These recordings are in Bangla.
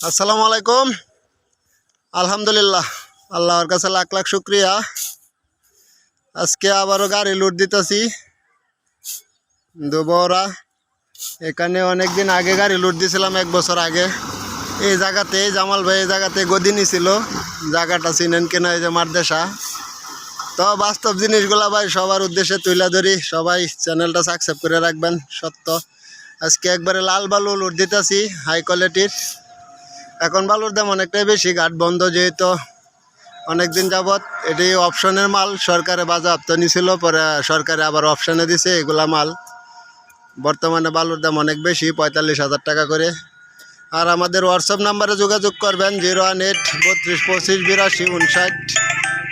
আসসালামু আলাইকুম। আলহামদুলিল্লাহ, আল্লাহর কাছে লাখ লাখ শুক্রিয়া। আজকে আবারও গাড়ি লুট দিতেছি। দুবরা এখানে অনেক দিন আগে গাড়ি লুট দিয়েছিলাম এক বছর আগে। এই জায়গাতে জামাল ভাই এই জায়গাতে গদি ছিল জায়গাটা চিনেন কিনা এই যে মারদেশা তো বাস্তব জিনিসগুলা ভাই সবার উদ্দেশ্যে তুলে ধরি। সবাই চ্যানেলটা সাবস্ক্রাইব করে রাখবেন, সত্য। আজকে একবারে লাল বালু লুট দিতেছি হাই কোয়ালিটির এখন বালুর দাম অনেকটাই বেশি, ঘাট বন্ধ যেহেতু অনেক দিন যাবৎ। এটি অপশনের মাল, সরকারে বাজাপ্ত নিছিল, পরে সরকারে আবার অপশনে দিছে এগুলা মাল। বর্তমানে বালুর দাম অনেক বেশি, পঁয়তাল্লিশ হাজার টাকা করে। আর আমাদের হোয়াটসঅ্যাপ নাম্বারে যোগাযোগ করবেন, জিরো ওয়ান এইট, বত্রিশ পঁচিশ, বিরাশি উনষাট।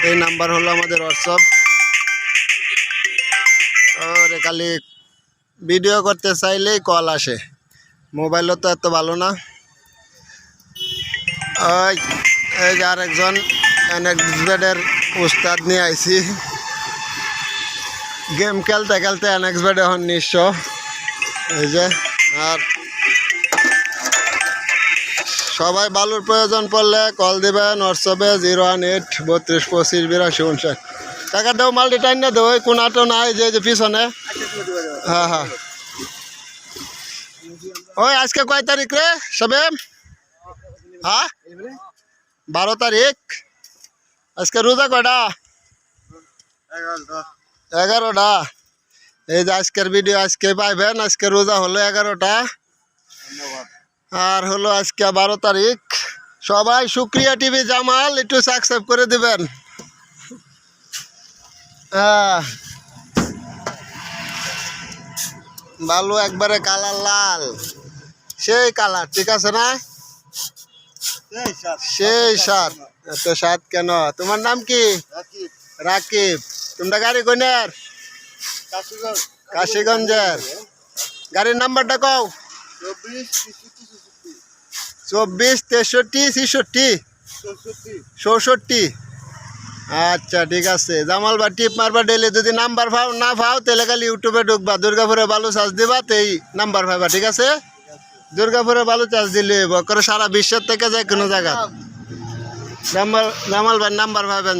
এই নাম্বার হলো আমাদের হোয়াটসঅ্যাপ। ওরে খালি ভিডিও করতে চাইলেই কল আসে। মোবাইলও তো এত ভালো না। ওই এই যে আরেকজন এনএক্সবেডের উস্তাদ নিয়ে আইছি। গেম খেলতে খেলতে এনএক্সবেড এখন নিঃস্ব এই যে, আর সবাই বালুর প্রয়োজন পড়লে কল দিবেন হোয়াটসঅ্যাপে জিরো ওয়ান এইট বত্রিশ পঁচিশ বিরাশি উনষাট টাকা দেও, মাল্টি টাইম না দেবো কোনাটো নাই যে যে পিছনে। হ্যাঁ হ্যাঁ। ওই আজকে কয় তারিখ রে সবে হ্যাঁ? বারো তারিখ। আজকে রোজা কয়টা? এগারোটা। এই যে আজকের ভিডিও আজকে পাইবেন আজকে রোজা হলো এগারোটা। আর হলো আজকে বারো তারিখ। সবাই শুক্রিয়া টিভি জামাল একটু সাবস্ক্রাইব করে দিবেন। হ্যাঁ বালু একবারে কালার লাল। সেই কালার ঠিক আছে না? সেই সাত। সাত কেন? তোমার নাম কি? রাকিব। তোমরা গাড়ি কোনের? কাশিগঞ্জের। গাড়ির নাম্বারটা কও। চব্বিশ, তেষট্টি, ছেষট্টি। চৌষট্টি। আচ্ছা ঠিক আছে। জামাল বা টিপ মারবা ডেলি যদি নাম্বার পাও, না পাও, তাহলে খালি ইউটিউবে ঢুকবা। দুর্গাপুরে বালু চার্জ দিবা তেই নাম্বার পাইবা, ঠিক আছে? দুর্গাপুরে বালু চার্জ দিলে করে সারা বিশ্বের থেকে যায় কোনো জায়গা। জামাল জামাল ভাই নাম্বার পাবেন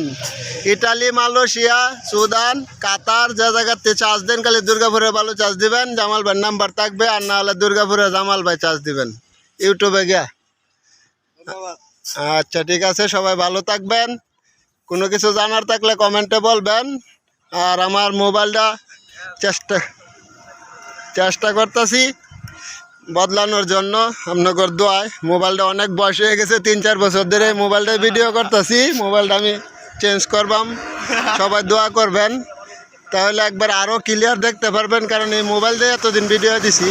ইটালি মালয়েশিয়া সুদান কাতার যে জায়গাতে চার্জ দেন খালি দুর্গাপুরে বালু চার্জ দিবেন জামাল ভাই নাম্বার থাকবে আর না হলে দুর্গাপুরে জামাল ভাই চার্জ দিবেন। ইউটিউবে গিয়া। আচ্ছা ঠিক আছে সবাই ভালো থাকবেন। কোনো কিছু জানার থাকলে কমেন্টে বলবেন। আর আমার মোবাইলটা চেষ্টা চেষ্টা করতেছি। বদলানোর জন্য আপনাদের দোয়ায় মোবাইলটা অনেক বয়স হয়ে গেছে, তিন চার বছর ধরে মোবাইলটা ভিডিও করতেছি। মোবাইলটা আমি চেঞ্জ করবাম। সবাই দোয়া করবেন। তাহলে একবার আরও ক্লিয়ার দেখতে পারবেন, কারণ এই মোবাইল দিয়ে এতদিন ভিডিও দিছি।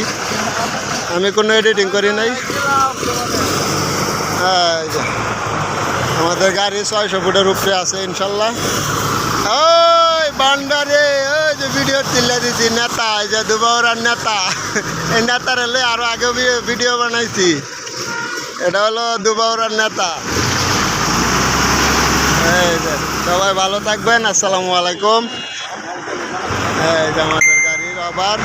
আমি কোনো এডিটিং করি নাই। আমাদের গাড়ি ছয়শো ফুটের উপরে আছে, ইনশাল্লাহ। বান্ডারে, ওই যে ভিডিও তুলে দিছি, নেতা, এই যে দুবাহরার নেতা। এই নেতার হলে আরও আগে ভিডিও বানাইছি। এটা হলো দুবাহরার নেতা। সবাই ভালো থাকবেন, আসসালামু আলাইকুম। এই যে আমাদের গাড়ির আবার।